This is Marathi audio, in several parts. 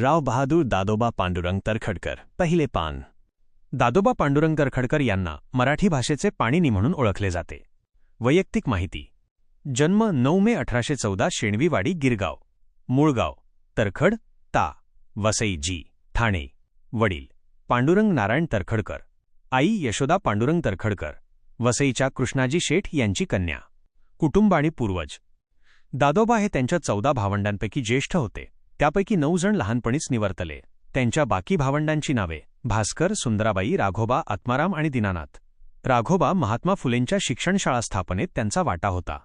राव बहादूर दादोबा पांडुरंग तरखडकर पहिले पान. दादोबा पांडुरंग तरखडकर यांना मराठी भाषेचे पाणिनी म्हणून ओळखले जाते. वैयक्तिक माहिती. जन्म नऊ मे अठराशे चौदा शेणवीवाडी गिरगाव. मूळगाव. तरखड ता. वसई जी ठाणे. वडील. पांडुरंग नारायण तरखडकर. आई यशोदा पांडुरंग तरखडकर वसईच्या कृष्णाजी शेठ यांची कन्या. कुटुंब आणि पूर्वज. दादोबा हे त्यांच्या चौदा भावंडांपैकी ज्येष्ठ होते. त्यापैकी नऊ जण लहानपणीच निवर्तले. त्यांच्या बाकी भावंडांची नावे भास्कर सुंदराबाई राघोबा आत्माराम आणि दिनानाथ. राघोबा महात्मा फुलेंच्या शिक्षणशाळा स्थापनेत त्यांचा वाटा होता.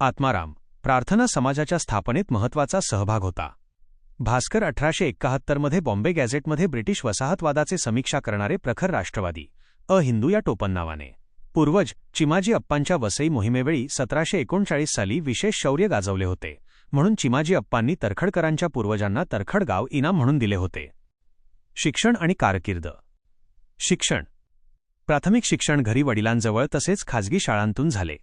आत्माराम प्रार्थना समाजाच्या स्थापनेत महत्त्वाचा सहभाग होता. भास्कर अठराशे एक्काहत्तरमध्ये बॉम्बे गॅझेटमध्ये ब्रिटिश वसाहतवादाचे समीक्षा करणारे प्रखर राष्ट्रवादी अ हिंदू या टोपण नावाने पूर्वज चिमाजी अप्पांच्या वसई मोहिमेवेळी सतराशे एकोणचाळीस साली विशेष शौर्य गाजवले होते. म्हणून चिमाजी अप्पांनी तरखडकरांच्या पूर्वजांना तरखडगाव इनाम म्हणून दिले होते. शिक्षण आणि कारकीर्द. शिक्षण. प्राथमिक शिक्षण घरी वडिलांजवळ तसेच खाजगी शाळांतून झाले.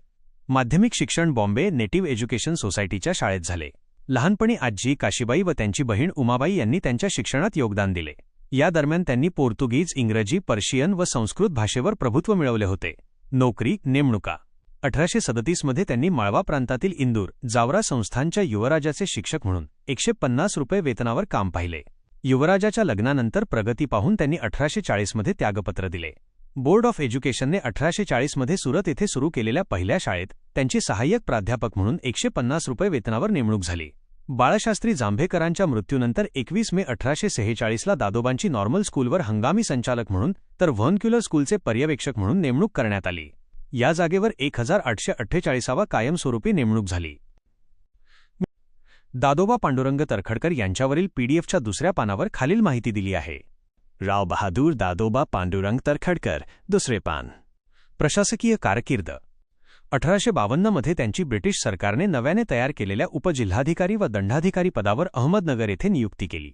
माध्यमिक शिक्षण बॉम्बे नेटिव्ह एज्युकेशन सोसायटीच्या शाळेत झाले. लहानपणी आजी काशीबाई व त्यांची बहीण उमाबाई यांनी त्यांच्या शिक्षणात योगदान दिले. या दरम्यान त्यांनी पोर्तुगीज इंग्रजी पर्शियन व संस्कृत भाषेवर प्रभुत्व मिळवले होते. नोकरी नेमणुका. अठराशे सदतीसमध्ये त्यांनी माळवा प्रांतातील इंदूर जावरा संस्थांच्या युवराजाचे शिक्षक म्हणून एकशे पन्नास रुपये वेतनावर काम पाहिले. युवराजाच्या लग्नानंतर प्रगती पाहून त्यांनी अठराशे चाळीसमध्ये त्यागपत्र दिले. बोर्ड ऑफ एज्युकेशनने अठराशे चाळीसमध्ये सुरत येथे सुरू केलेल्या पहिल्या शाळेत त्यांची सहाय्यक प्राध्यापक म्हणून एकशे पन्नास रुपये वेतनावर नेमणूक झाली. बाळशास्त्री जांभेकरांच्या मृत्यूनंतर एकवीस मे अठराशे सेहेचाळीसला दादोबांची नॉर्मल स्कूलवर हंगामी संचालक म्हणून तर व्हर्नक्युलर स्कूलचे पर्यवेक्षक म्हणून नेमणूक करण्यात आली. या जागेवर एक हजार आठशे अठ्ठेचाळीसावा कायमस्वरूपी नेमणूक झाली. दादोबा पांडुरंग तरखडकर यांच्यावरील पीडीएफच्या दुसऱ्या पानावर खालील माहिती दिली आहे. राव बहादूर दादोबा पांडुरंग तरखडकर दुसरे पान. प्रशासकीय कारकीर्द. अठराशे बावन्नमध्ये त्यांची ब्रिटिश सरकारने नव्याने तयार केलेल्या उपजिल्हाधिकारी व दंडाधिकारी पदावर अहमदनगर येथे नियुक्ती केली.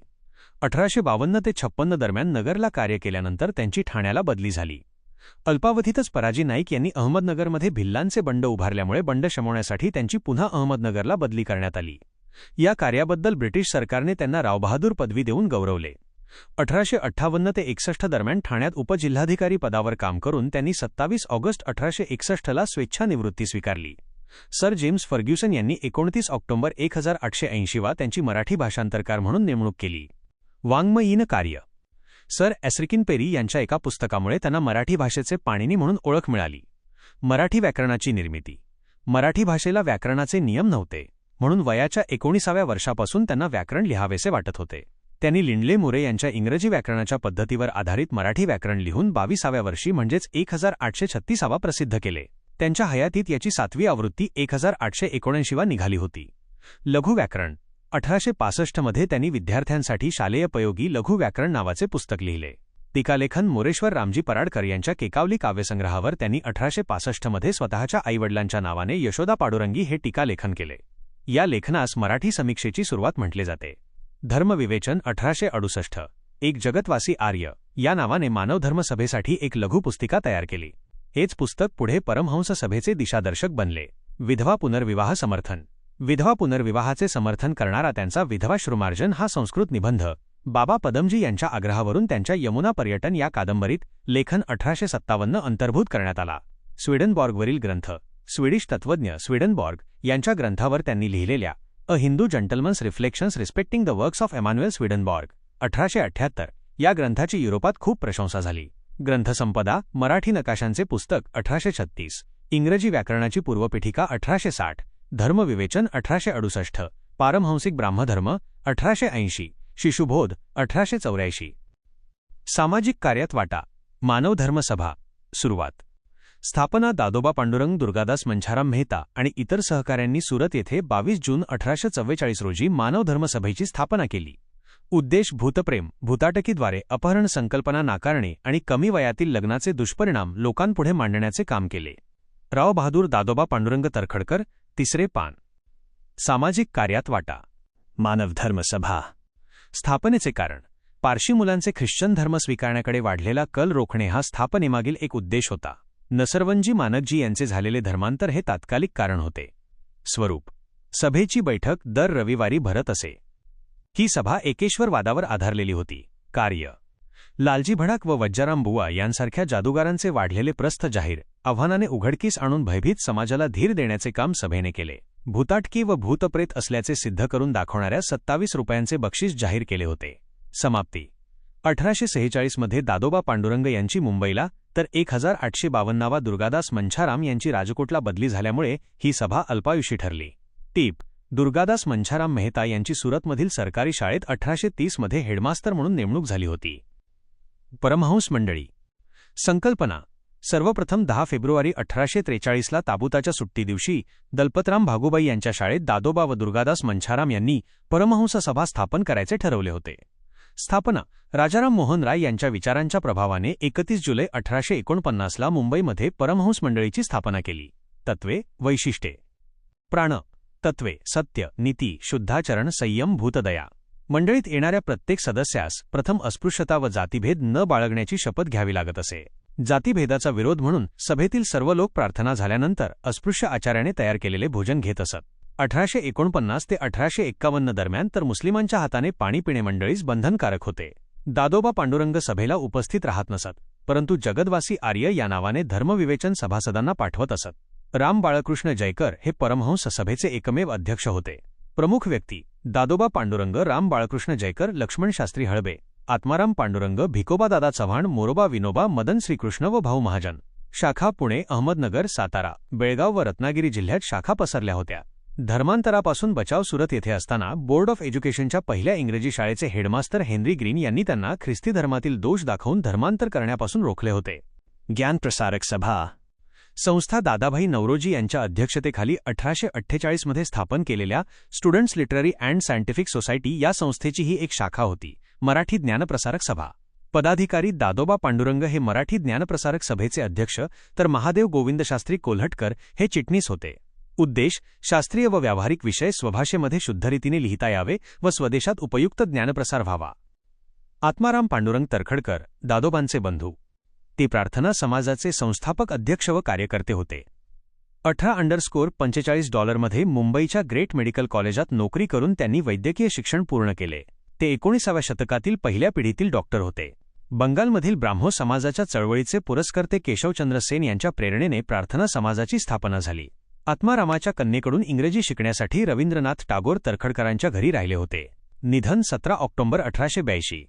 अठराशे बावन्न ते छप्पन्न दरम्यान नगरला कार्य केल्यानंतर त्यांची ठाण्याला बदली झाली. अल्पावधीतच पराजी नाईक यांनी अहमदनगरमध्ये भिल्लांचे बंड उभारल्यामुळे बंड शमवण्यासाठी त्यांची पुन्हा अहमदनगरला बदली करण्यात आली. या कार्याबद्दल ब्रिटिश सरकारने त्यांना रावबहादूर पदवी देऊन गौरवले. अठराशे अठ्ठावन्न ते एकसष्ट दरम्यान ठाण्यात उपजिल्हाधिकारी पदावर काम करून त्यांनी सत्तावीस ऑगस्ट अठराशे एकसष्टला स्वेच्छानिवृत्ती स्वीकारली. सर जेम्स फर्ग्युसन यांनी एकोणतीस ऑक्टोबर एक हजार आठशे ऐंशीवा त्यांची मराठी भाषांतरकार म्हणून नेमणूक केली. वाङ्मयीन कार्य सर ॲस्रिकिन पेरी यांच्या एका पुस्तकामुळे त्यांना मराठी भाषेचे पाणिनी म्हणून ओळख मिळाली. मराठी व्याकरणाची निर्मिती. मराठी भाषेला व्याकरणाचे नियम नव्हते म्हणून वयाच्या एकोणीसाव्या वर्षापासून त्यांना व्याकरण लिहावेसे वाटत होते. त्यांनी लिंडले मुरे यांच्या इंग्रजी व्याकरणाच्या पद्धतीवर आधारित मराठी व्याकरण लिहून बावीसाव्या वर्षी म्हणजेच एक हजार आठशे छत्तीसावा प्रसिद्ध केले. त्यांच्या हयातीत याची सातवी आवृत्ती एक हजार आठशे एकोणऐंशीवा निघाली होती. लघु व्याकरण. अठराशे पासष्टमध्ये त्यांनी विद्यार्थ्यांसाठी शालेयपयोगी लघु व्याकरण नावाचे पुस्तक लिहिले. टीकालेखन मोरेश्वर रामजी पराडकर यांच्या केकावली काव्यसंग्रहावर त्यांनी अठराशे पासष्टमध्ये स्वतःच्या आईवडिलांच्या नावाने यशोदा पाडुरंगी हे टीकालेखन केले. या लेखनास मराठी समीक्षेची सुरुवात म्हटले जाते. धर्मविवेचन अठराशे अडुसष्ट. एक जगतवासी आर्य या नावाने मानवधर्म सभेसाठी एक लघुपुस्तिका तयार केली. हेच पुस्तक पुढे परमहंस सभेचे दिशादर्शक बनले. विधवा पुनर्विवाह समर्थन. विधवा पुनर्विवाहाचे समर्थन करणारा त्यांचा विधवा श्रुमार्जन हा संस्कृत निबंध. बाबा पदमजी यांच्या आग्रहावरून त्यांच्या यमुना पर्यटन या कादंबरीत लेखन अठराशे सत्तावन्न अंतर्भूत करण्यात आला. स्वीडनबॉर्गवरील ग्रंथ स्वीडिश तत्वज्ञ स्वीडनबॉर्ग यांच्या ग्रंथावर त्यांनी लिहिलेल्या a Hindu gentleman's reflections respecting the works of Emanuel Swedenborg अठराशे अठ्ठ्याहत्तर या ग्रंथाची युरोपात खूप प्रशंसा झाली. ग्रंथसंपदा मराठी नकाशांचे पुस्तक अठराशे छत्तीस इंग्रजी व्याकरणाची पूर्वपीठिका अठराशे साठ धर्मविवेचन अठराशे अडुसष्ट पारमहंसिक ब्राह्मधर्म अठराशे ऐंशी शिशुबोध अठराशे चौऱ्याऐंशी सामाजिक कार्यात वाटा. मानवधर्मसभा. सुरुवात. स्थापना दादोबा पांडुरंग दुर्गादास मंछाराम मेहता आणि इतर सहकाऱ्यांनी सुरत येथे बावीस जून अठराशे चव्वेचाळीस रोजी मानवधर्म सभेची स्थापना केली. उद्देश भूतप्रेम भूताटकीद्वारे अपहरण संकल्पना नाकारणे आणि कमी वयातील लग्नाचे दुष्परिणाम लोकांपुढे मांडण्याचे काम केले. राव बहादूर दादोबा पांडुरंग तरखडकर तिसरे पान. सामाजिक कार्यात वाटा. मानवधर्म सभा. स्थापनेचे कारण. पारशी मुलांचे ख्रिश्चन धर्म स्वीकारण्याकडे वाढलेला कल रोखणे हा स्थापनेमागील एक उद्देश होता. नसरवंजी मानकजी यांचे झालेले धर्मांतर हे तात्कालिक कारण होते. स्वरूप. सभेची बैठक दर रविवारी भरत असे. ही सभा एकेश्वरवादावर आधारलेली होती. कार्य. लालजी भडाक व वज्जाराम बुवा यांसारख्या जादूगारांचे वाढलेले प्रस्थ जाहीर आव्हानाने उघडकीस आणून भयभीत समाजाला धीर देण्याचे काम सभेने केले. भूताटकी व भूतप्रेत असल्याचे सिद्ध करून दाखवणाऱ्या सत्तावीस रुपयांचे बक्षीस जाहीर केले होते. समाप्ती. अठराशे सेहेचाळीसमध्ये दादोबा पांडुरंग यांची मुंबईला तर एक हजार आठशे बावन्नावा दुर्गादास मंछाराम यांची राजकोटला बदली झाल्यामुळे ही सभा अल्पायुषी ठरली. टीप. दुर्गादास मंछाराम मेहता यांची सुरतमधील सरकारी शाळेत अठराशे तीसमध्ये हेडमास्तर म्हणून नेमणूक झाली होती. परमहंस मंडळी संकल्पना. सर्वप्रथम दहा फेब्रुवारी अठराशे त्रेचाळीसला ताबुताच्या सुट्टी दिवशी दलपतराम भागुबाई यांच्या शाळेत दादोबा व दुर्गादास मंछाराम यांनी परमहंस सभा स्थापन करायचे ठरवले होते. स्थापना. राजाराम मोहन राय यांच्या विचारांच्या प्रभावाने एकतीस जुलै अठराशे एकोणपन्नासला मुंबईमध्ये परमहंस मंडळीची स्थापना केली. तत्वे. वैशिष्ट्ये. प्राण. तत्वे. सत्य. नीती. शुद्धाचरण. संयम. भूतदया. मंडळीत येणाऱ्या प्रत्येक सदस्यास प्रथम अस्पृश्यता व जातीभेद न बाळगण्याची शपथ घ्यावी लागत असे. जातीभेदाचा विरोध म्हणून सभेतील सर्व लोक प्रार्थना झाल्यानंतर अस्पृश्य आचार्याने तयार केलेले भोजन घेत असत. अठराशे एकोणपन्नास ते अठराशे एक्कावन्न दरम्यान तर मुस्लिमांच्या हाताने पाणी पिणे मंडळीस बंधनकारक होते. दादोबा पांडुरंग सभेला उपस्थित राहत नसत परंतु जगदवासी आर्य या नावाने धर्मविवेचन सभासदांना पाठवत असत. राम बाळकृष्ण जयकर हे परमहंस सभेचे एकमेव अध्यक्ष होते. प्रमुख व्यक्ती दादोबा पांडुरंग राम बाळकृष्ण जयकर लक्ष्मण शास्त्री हळबे आत्माराम पांडुरंग भिकोबादादा चव्हाण मोरोबा विनोबा मदन श्रीकृष्ण व भाऊ महाजन. शाखा पुणे अहमदनगर सातारा बेळगाव व रत्नागिरी जिल्ह्यात शाखा पसरल्या होत्या. धर्मांतरापासून बचाव सुरत येथे असताना बोर्ड ऑफ एज्युकेशनच्या पहिल्या इंग्रजी शाळेचे हेडमास्टर हेनरी ग्रीन यांनी त्यांना ख्रिस्ती धर्मातील दोष दाखवून धर्मांतर करण्यापासून रोखले होते. ज्ञानप्रसारक सभा संस्था दादाभाई नवरोजी यांच्या अध्यक्षतेखाली अठराशे अठ्ठेचाळीसमध्ये स्थापन केलेल्या students literary and scientific society या संस्थेची ही एक शाखा होती मराठी ज्ञानप्रसारक सभा. पदाधिकारी दादोबा पांडुरंग हे मराठी ज्ञानप्रसारक सभेचे अध्यक्ष तर महादेव गोविंदशास्त्री कोल्हटकर हे चिटणीस होते. उद्देश शास्त्रीय व व्यावहारिक विषय स्वभाषेमध्ये शुद्धरीतीने लिहिता यावे व स्वदेशात उपयुक्त ज्ञानप्रसार व्हावा. आत्माराम पांडुरंग तरखडकर दादोबांचे बंधू. ते प्रार्थना समाजाचे संस्थापक अध्यक्ष व कार्यकर्ते होते. अठरा अंडरस्कोर पंचेचाळीस डॉलरमध्ये मुंबईच्या ग्रेट मेडिकल कॉलेजात नोकरी करून त्यांनी वैद्यकीय शिक्षण पूर्ण केले. ते एकोणीसाव्या शतकातील पहिल्या पिढीतील डॉक्टर होते. बंगालमधील ब्राह्मो समाजाच्या चळवळीचे पुरस्कर्ते केशवचंद्र सेन यांच्या प्रेरणेने प्रार्थना समाजाची स्थापना झाली. आत्मारामाच्या कन्येकडून इंग्रजी शिकण्यासाठी रवींद्रनाथ टागोर तरखडकरांच्या घरी राहिले होते. निधन सतरा ऑक्टोबर अठराशे ब्याऐंशी.